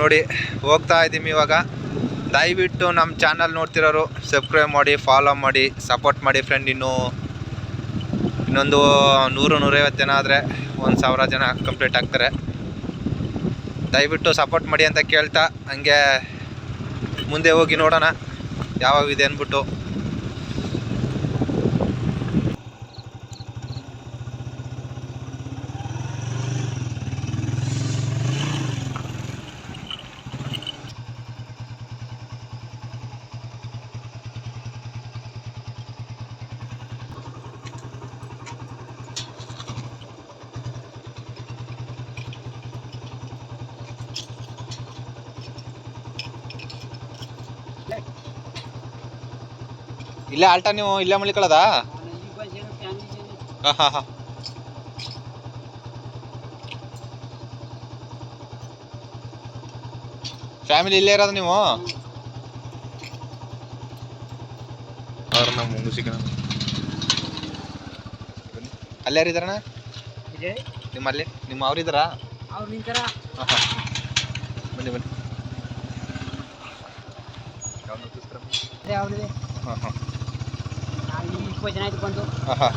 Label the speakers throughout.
Speaker 1: ನೋಡಿ ಹೋಗ್ತಾ ಇದ್ದೀನಿ ಇವಾಗ. ದಯವಿಟ್ಟು ನಮ್ಮ ಚಾನಲ್ ನೋಡ್ತಿರೋರು ಸಬ್ಸ್ಕ್ರೈಬ್ ಮಾಡಿ ಫಾಲೋ ಮಾಡಿ ಸಪೋರ್ಟ್ ಮಾಡಿ ಫ್ರೆಂಡ್ ಇನ್ನು ಇನ್ನೊಂದು ನೂರು, ನೂರೈವತ್ತು ಜನ ಆದರೆ ಒಂದು ಸಾವಿರ ಜನ ಕಂಪ್ಲೀಟ್ ಆಗ್ತಾರೆ. ದಯವಿಟ್ಟು ಸಪೋರ್ಟ್ ಮಾಡಿ ಅಂತ ಕೇಳ್ತಾ, ಹಂಗೆ ಮುಂದೆ ಹೋಗಿ ನೋಡೋಣ. ಯಾವಾಗ ಇದೆ ಅಂದ್ಬಿಟ್ಟು. ಇಲ್ಲೇ ಆಲ್ಟ ನೀವು ಇಲ್ಲೇ ಮಲಿಕೊಳ್ಳೋದಾ? ಹಾಂ ಹಾಂ ಹಾಂ. ಫ್ಯಾಮಿಲಿ ಇಲ್ಲೇ ಇರೋದು ನೀವು? ಅವ್ರ ನಮ್ಮ ಮುಗಿಸಿಕ ಅಲ್ಲೇ ಯಾರಿದಾರಣ ನಿಮ್ಮಲ್ಲಿ? ನಿಮ್ಮ ಅವ್ರಿದ್ದಾರಾ
Speaker 2: ಅವ್ರು ನಿಂತಾರ.
Speaker 1: ಹಾಂ ಹಾಂ. ಬನ್ನಿ ಬನ್ನಿ. ಹಾಂ ಹಾಂ.
Speaker 2: ಇಪ್ಪತ್ತು ಜನ ಆಯ್ತು ಬಂದು
Speaker 1: ಹಾಂ ಹಾಂ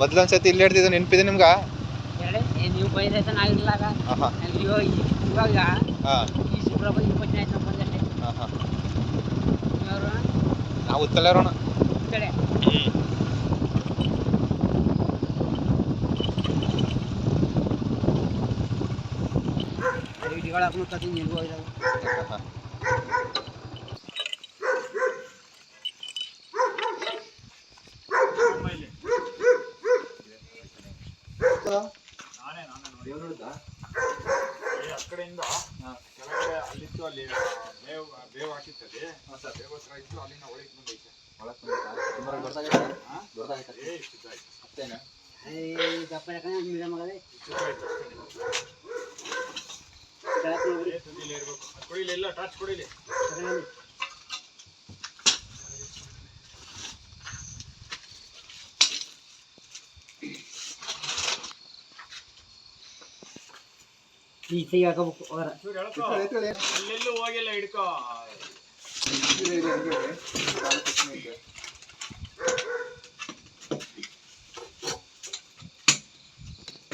Speaker 1: ಮೊದ್ಲೊಂದ್ಸತಿ ಇಲ್ಲಿ ಹಿಡ್ದಿದ್ದು ನೆನಪಿದೆ ನಿಮ್ಗೆ?
Speaker 2: ಹೇಳಿ ಏ ನೀವು ಬೈದ್ರೆ ನಾವು ಇರ್ಲಾಗ
Speaker 1: ಹಾಂ ಹಾಂ
Speaker 2: ಇವಾಗ
Speaker 1: ಹಾಂ.
Speaker 2: ಈ ಶುಕ್ರ ಬಂದು ಇಪ್ಪತ್ತು ಜನ ಆಯ್ತು ಬಂದಷ್ಟೇ
Speaker 1: ಹಾಂ ಹಾಂ
Speaker 2: ಅವರು
Speaker 1: ನಾವು ಉತ್ತಲ್ಲ ಇರೋಣ.
Speaker 2: ಕಡೆ. ಕತ್ತೀನಿ ಹಾಕೊಂಡು ಕತ್ತಿ ಇದಾವೆ
Speaker 3: ಆ ಕಡೆಯಿಂದ ಕೆಳಗಡೆ ಅಲ್ಲಿತ್ತು ಅಲ್ಲಿ ಬೇವ್ ಬೇವ್ ಹಾಕಿತ್ತಲ್ಲಿ. ಬೇವ್ ಹತ್ರ ಇತ್ತು ಅಲ್ಲಿಂದ ಒಳಗೆ ಬಂದೈತೆ. ಏ ಇಷ್ಟಿತ್ತು ಆಯ್ತು.
Speaker 2: ಏ ದಪ್ಪ ಯಾಕಂದ್ರೆ ಮೀಡಿಯಮ್ ಆಗದೆ
Speaker 3: ಇಷ್ಟಿತ್ತು ಆಯ್ತು ಅಷ್ಟೇ. ಟಾರ್ಚ್ ಕೊಡಿಲಿ.
Speaker 2: ಕೈ ಹಾಕೋಬೇಕು
Speaker 3: ಎಳ್ಕೊ. ಅಲ್ಲೆಲ್ಲೂ ಹೋಗಿಲ್ಲ ಹಿಡ್ಕೋ.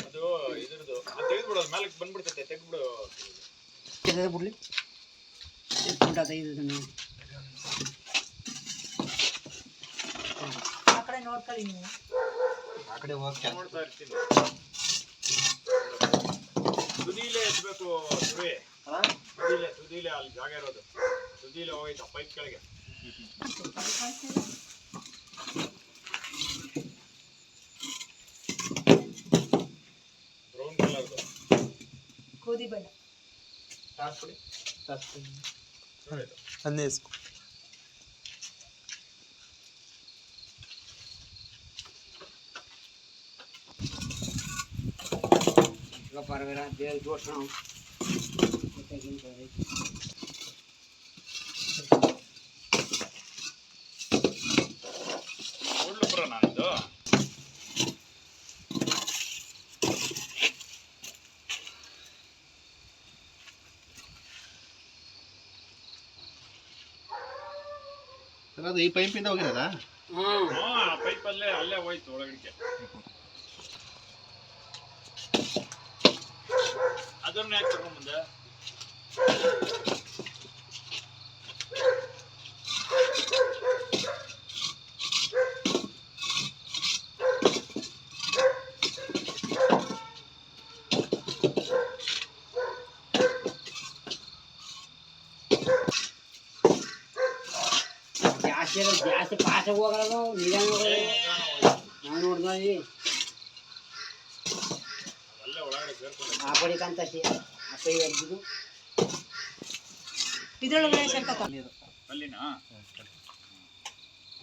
Speaker 3: ಅದು ಇದ್ರದ್ದು ಅದು ತೆಗೆದ್ಬಿಡು ಅದು ಮೇಲಕ್ಕೆ ಬಂದ್ಬಿಡ್ತೈತೆ ತೆಗ್ದ್ಬಿಡು.
Speaker 2: ಬಿಡ್ಲಿ. ಊಟ ತೆಗೆದು ನೀವು
Speaker 4: ಆ ಕಡೆ ನೋಡ್ಕೊಳ್ಳಿ ನೀವು.
Speaker 1: ಆ ಕಡೆ ಹೋಗಿ
Speaker 3: ನೋಡ್ತಾ ಇರ್ತೀನಿ. ತುದಿಲೇ ಎತ್ತಬೇಕು ಸುವೆ ತುದಿಲೆ ತುದಿಲೆ ಅಲ್ಲಿ ಜಾಗ ಇರೋದು. ತುದಿಲೆ ಹೋಗೈತೆ ಪೈಪ್ ಕೆಳಗೆ. ಬ್ರೌನ್ ಕಲರ್ದು
Speaker 4: ಗೋಧಿ ಬಣ್ಣ.
Speaker 3: ಬರೋ ನಾನಿದು.
Speaker 1: ಅದು ಈ ಪೈಪಿಂದ ಹೋಗಿರೋದಾ?
Speaker 2: ಹ್ಞೂ
Speaker 3: ಪೈಪ್ ಅಲ್ಲೇ ಅಲ್ಲೇ ಹೋಯ್ತು ಒಳಗಡಿಕೆ ಅದನ್ನ ಯಾಕೆ ತಗೊಂಡ್ ಮುಂದೆ
Speaker 2: ಜಾಸ್ತಿ ಇರೋ- ಜಾಸ್ತಿ ಪಾಸ್ ಹೋಗಲ್ಲ ನಾವು ನಿಧಾನ ಹೋಗಲ್ಲ ನಾವು ನೋಡ್ದೀವಿ
Speaker 3: ಅಲ್ಲೇ ಒಳಗಡೆ ಸೇರ್ಕೊಂಡು
Speaker 2: ಆ ಕಡೆ ಕಂತಷ್ಟೇ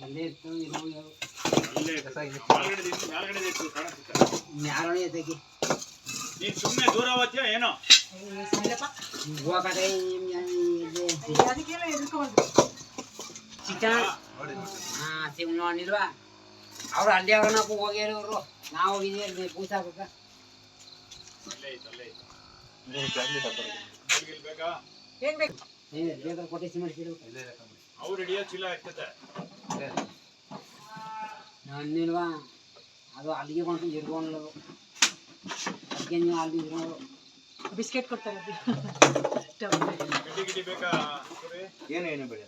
Speaker 4: ಅಲ್ಲೇ ಇತ್ತು
Speaker 3: ಅಲ್ಲಿನ?
Speaker 2: ಅಲ್ಲೇ ಇರ್ತವೆ
Speaker 3: ಇತ್ತು. ಮೇಲ್ಗಡೆ ಇತ್ತು ಕಾಣಿಸುತ್ತೆ.
Speaker 2: ಮ್ಯಾಲೋಣಿ ಎದ್ದಕ್ಕೆ?
Speaker 3: ನೀನ್ ಸುಮ್ಮನೆ ದೂರ ಹೋಗ್ತೀಯ ಏನೋ
Speaker 2: ಹೋಗಕಡೆ
Speaker 4: ಅದಕ್ಕೆಲ್ಲ ಎದ್ಕೊಂಡ್ರು
Speaker 2: ಚಿಕ್ಕ ಹಾ ಸಿಮ್ ನೋಡಿಲ್ವಾ ಅವ್ರು ಅಲ್ಲಿ ಅವ್ರನ್ನ ಹೋಗಿರೋರು ನಾವು ಹೋಗಿದ್ದೀವಿ ಪೂಜಾಕ ನನ್ನಿಲ್ವಾ ಅದು ಅಲ್ಲಿಗೆ ಬಂತು ಇರ್ಕೊಂಡು ಅದಕ್ಕೆ ನೀವು ಅಲ್ಲಿ ಇರ್ಕೊಂಡು
Speaker 4: ಬಿಸ್ಕೆಟ್ ಕೊಡ್ತಾರೆ?
Speaker 1: ಏನು ಏನು ಬೇಡ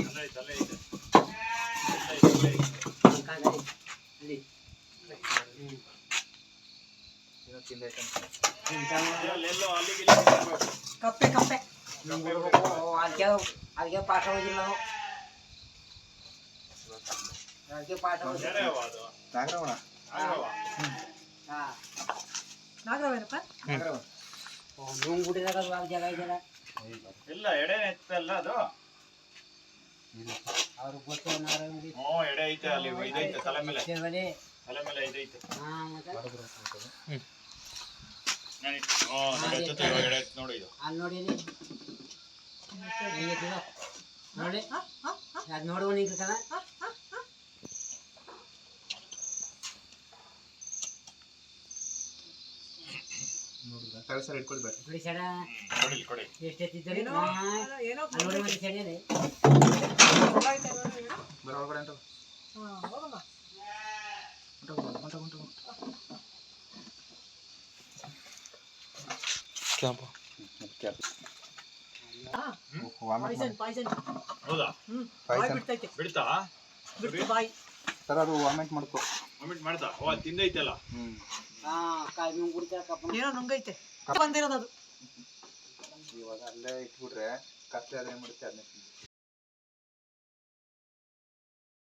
Speaker 3: ಅಲ್ಲೇ ಐತೆ ಅಲ್ಲೇ ಐತೆ ಅಲ್ಲೇ ಐತೆ, ಅಲ್ಲೇ ಐತೆ.
Speaker 2: ಕಾಗಡಿ ಅಲ್ಲಿ ಹ್ಞೂ
Speaker 3: ಅಲ್ಲೆಲ್ಲೋ ಅಲ್ಲಿಗೆ ಇಲ್ಲಿಗೆ ಬರ್ಬೇಕು.
Speaker 4: ಕಪ್ಪೆ ಕಪ್ಪೆ
Speaker 2: ಅದಕ್ಕೆ ಅಲ್ಲಿಗೆ ಪಾಠ ಹೋಗಿಲ್ಲ ನಾವು ಅದಕ್ಕೆ ಪಾಠ
Speaker 1: ನಾಗರವಣ
Speaker 4: ನಾಗರವೇನಪ್ಪ
Speaker 2: ಅದು ಜಾಗ ಇದೆಯಲ್ಲ?
Speaker 3: ಇಲ್ಲ ಎಡೆನೆ ಎತ್ತಲ್ಲ ಅದು.
Speaker 2: ಅವ್ರಿಗೆ ಗೊತ್ತು ನಾರಾಯಣ ಗುಡಿ
Speaker 3: ಹ್ಞೂ ಎಡೆ ಐತೆ ಅಲ್ಲಿ ಇದೈತೆ ತಲೆ ಮೇಲೆ
Speaker 2: ಸೇವನೆ
Speaker 3: ತಲೆ ಮೇಲೆ ಇದೈತೆ
Speaker 2: ಹಾಂ ಮತ್ತೆ
Speaker 3: ನಾನು ಹ್ಞೂ ನೋಡಿ ನೋಡಿ ಇವಾಗ ಎಡೆ ಐತೆ ನೋಡಿ ಇದು
Speaker 2: ಅಲ್ಲಿ ನೋಡಿ? ನೋಡಿ
Speaker 4: ಹ? ಹ? ಹ?
Speaker 2: ಅದು ನೋಡುವ ನಿಂತಿರ್ತಾನ
Speaker 1: ಸರ್ ಇಟ್ಕೊಳ್ಬೇಡ
Speaker 2: ಬಿಡಿ ಸಡ
Speaker 3: ಕೊಡಿ ಇಲ್ಲಿ ಕೊಡಿ.
Speaker 2: ಎಷ್ಟು
Speaker 4: ಏನೋ ಏನೋ
Speaker 2: ನೋಡಿ ಮತ್ತೆ ಸೆಳೆಯದೆ
Speaker 4: ಗೊತ್ತಾಯ್ತಾ ನೋಡಿ ಏನೋ?
Speaker 1: ಬರ ಒಳಗಡೆ ಅಂತ
Speaker 4: ಹಾ, ಹೋಗಮ್ಮ. ಹಾ, ಪಾಯ್ಸನ್ ಪಾಯ್ಸನ್.
Speaker 3: ಹೌದಾ?
Speaker 4: ಹ್ಮ್
Speaker 1: ಪಾಯ್ಸನ್.
Speaker 4: ಬಾಯ್ ಬಿಡ್ತೈತೆ.
Speaker 3: ಬಿಡ್ತಾ?
Speaker 4: ಬಿಡ್ತು ಬಾಯ್.
Speaker 1: ಸರ್ ಅದು ವಾಮಿಟ್ ಮಾಡ್ಕೊ.
Speaker 3: ವಾಮಿಟ್ ಮಾಡ್ತಾ? ಓ ತಿಂದೈತಲ್ಲ.
Speaker 1: ಹ್ಮ್.
Speaker 2: ಹಾಂ ಕಾಯಿ ನೀವು ಕುಡಿತಾರೆ ಕಪ್ಪ
Speaker 4: ಏನೋ ನುಂಗೈತೆ. ಬಂದಿರೋದು ಅದು.
Speaker 1: ಇವಾಗ ಅಲ್ಲೇ ಇಟ್ಬಿಟ್ರೆ ಕತ್ತೆ ಅದೇ ಮಾಡುತ್ತೆ ಅದನ್ನೇ